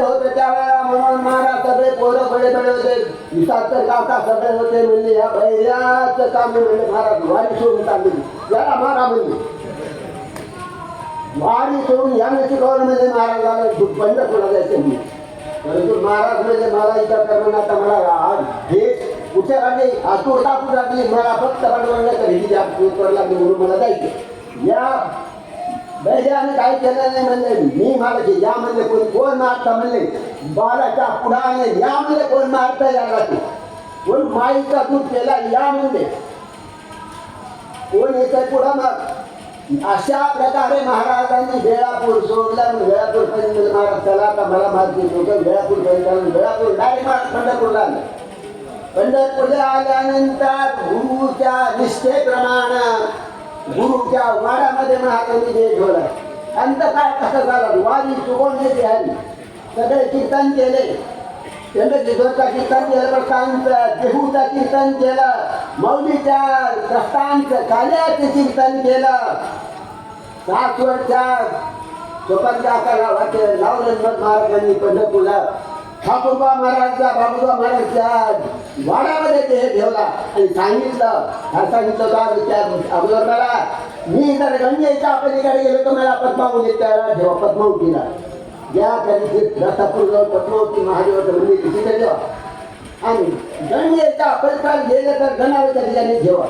होते त्यावेळेला म्हणून महाराज सगळे पोरं बडे बडे होते. काका सगळे होते म्हणजे या काम म्हणजे महाराज वारी सोडून चालली. याला मारा म्हणजे वारी सोडून याने शिकवलं म्हणजे महाराजाला बंद कोणा जायचं मी परंतु महाराज म्हणजे मला इतर करणं आता मला आज हे कुठे लागली आतुरता कुठे लागली मला फक्त पाठवलं तर ही ज्या मला जायचं. या बैलाने काय केलं नाही म्हणले. मी मला या म्हणले कोण कोण मारता म्हणले. बाळाच्या पुढाने या म्हणले कोण मारता याला तू कोण माईचा दूध केला या म्हणले. कोण येतं पुढा मार. अशा प्रकारे महाराजांनी वेळापूर सोडला आणि वेळापूर पर्यंत महाराज चला आता मला माहिती होतं वेळापूर पर्यंत वेळापूर डायरेक्ट महाराज पंढरपूरला आले पंढरपूरला आल्यानंतर गुरुच्या निष्ठेप्रमाणे गुरुच्या वाड्यामध्ये महाराजांनी जे ठेवलं अंत काय कसं झालं? वारी चुकवण्याची आली सगळे कीर्तन केले. चंद्रकिशोरचा कीर्तन केलं प्रसांचं देहूचं कीर्तन केलं मौलीच्या ग्रस्तांचं काल्याचं कीर्तन केलं. सासवडच्या स्वतंत्र आकारा वाटे लावलं महाराजांनी पंढरपूरला ठाकूरबा महाराजचा बाबूबा महाराजच्या वाडामध्ये ते ठेवला. आणि सांगितलं सांगितलं का त्या अगोदर मला मी जर गंगेच्या पलीकडे गेलो तर मला पद्मावती त्याला ठेवा पद्मावतीला या त्यांनी रथापूर जाऊन पद्मावती महादेवाचं मंदिर तिथे ठेवा आणि गंगेच्या पलीकडे गेलं तर गणावच्या ठिकाणी ठेवा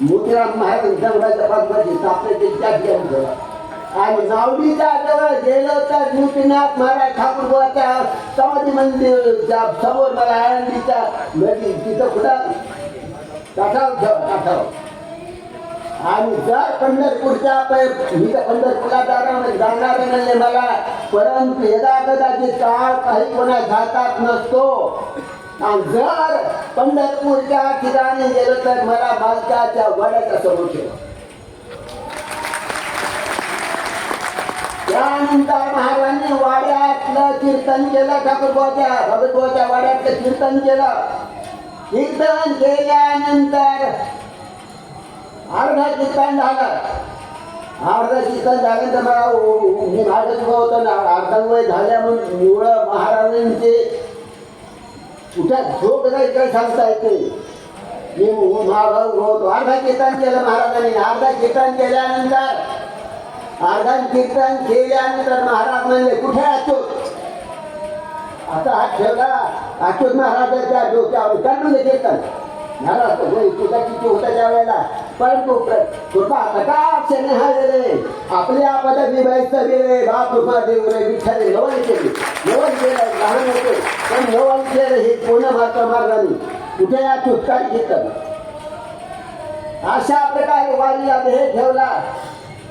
मोतीराम महाराज दगडाच्या बाजूची स्थापनेची त्या ठिकाणी ठेवा आणि नावडीच्या जवळ गेलो तर गोपीनाथ महाराज ठाकूर ठाकूरबाच्या समाधी मंदिर समोर मला आळंदीच्या नदी तिथं कुठं? काठाव ठेवा काठाव आणि जर पंढरपूरच्या मी तर पंढरपूरला जाणार जाणार म्हणले मला. परंतु यदा काळ काही कोणा जातात नसतो. आणि जर पंढरपूरच्या ठिकाणी गेलो तर मला बालकाच्या वडाचा समोर ठेवा. त्यानंतर महाराजांनी वाड्यातलं कीर्तन केलं ठाकूरबाच्या भगतबाच्या वाड्यातलं कीर्तन केलं. कीर्तन केल्यानंतर अर्धा कीर्तन झालं. अर्धा कीर्तन झाल्यानंतर मला मी मागच उभा होतो ना अर्धा वय झाल्या म्हणून निवळ महाराजांचे कुठ्या झोप जायचं सांगता येते मी महाभाऊ होतो. अर्धा कीर्तन केलं महाराजांनी. अर्धा कीर्तन केल्यानंतर अर्धा कीर्तन केल्यानंतर महाराज म्हणले कुठे अच्युत? आता हात ठेवला. अच्युत महाराजाच्या डोक्यावर. काढून दे म्हणजे कीर्तन. महाराज तुझा किती होता त्या वेळेला परंतु कृपा कटाक्ष रे आपल्या गेले बाप कृपा देव रे विठ्ठल. केले. नवन केलं. लहान होते. पण नवन केलं हे पूर्ण मात्र महाराजांनी कुठे या चुटकारी घेतात अशा प्रकारे वारी हे ठेवला.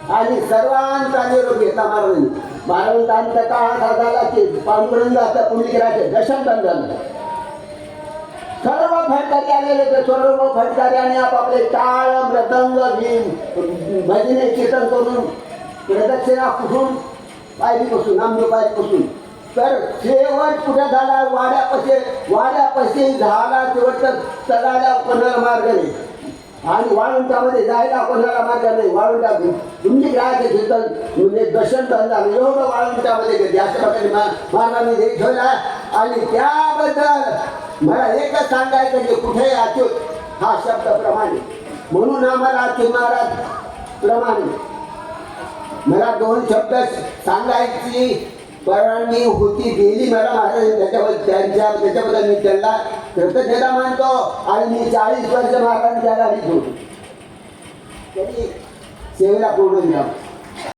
आणि सर्वांचा निरोप घेतला महाराजांनी महाराजांचा काळ असा झाला की पांडुरंगाच्या पुण्यगिराचे दर्शन पण झालं सर्व फटकारी आलेले ते सर्व फटकार्याने आपापले टाळ मृदंग घेऊन भजने कीर्तन करून प्रदक्षिणा कुठून पायरीपासून आमच्या पायरीपासून तर शेवट कुठे झाला? वाड्यापाशी वाड्यापाशी झाला शेवट चढायला कोणाला मार्ग नाही आणि वाळुंटामध्ये जायला कोणाला मार्ग नाही. वाळुंटा तुमची ग्राहक कीर्तन म्हणजे दर्शन धंदा एवढं वाळुंटामध्ये घेते अशा प्रकारे महाराजांनी हे ठेवला. आणि त्याबद्दल मला एकच सांगायचं की कुठे अच्युत हा शब्द प्रमाणे. म्हणून आम्हाला अच्युत महाराज प्रमाणे. मला दोन शब्द सांगायची परवानगी होती दिली मला. महाराज त्याच्याबद्दल त्यांच्या त्याच्याबद्दल मी त्यांना कृतज्ञता मानतो आणि मी चाळीस वर्ष महाराजांच्या गाडीत होतो सेवेला पूर्ण दिला.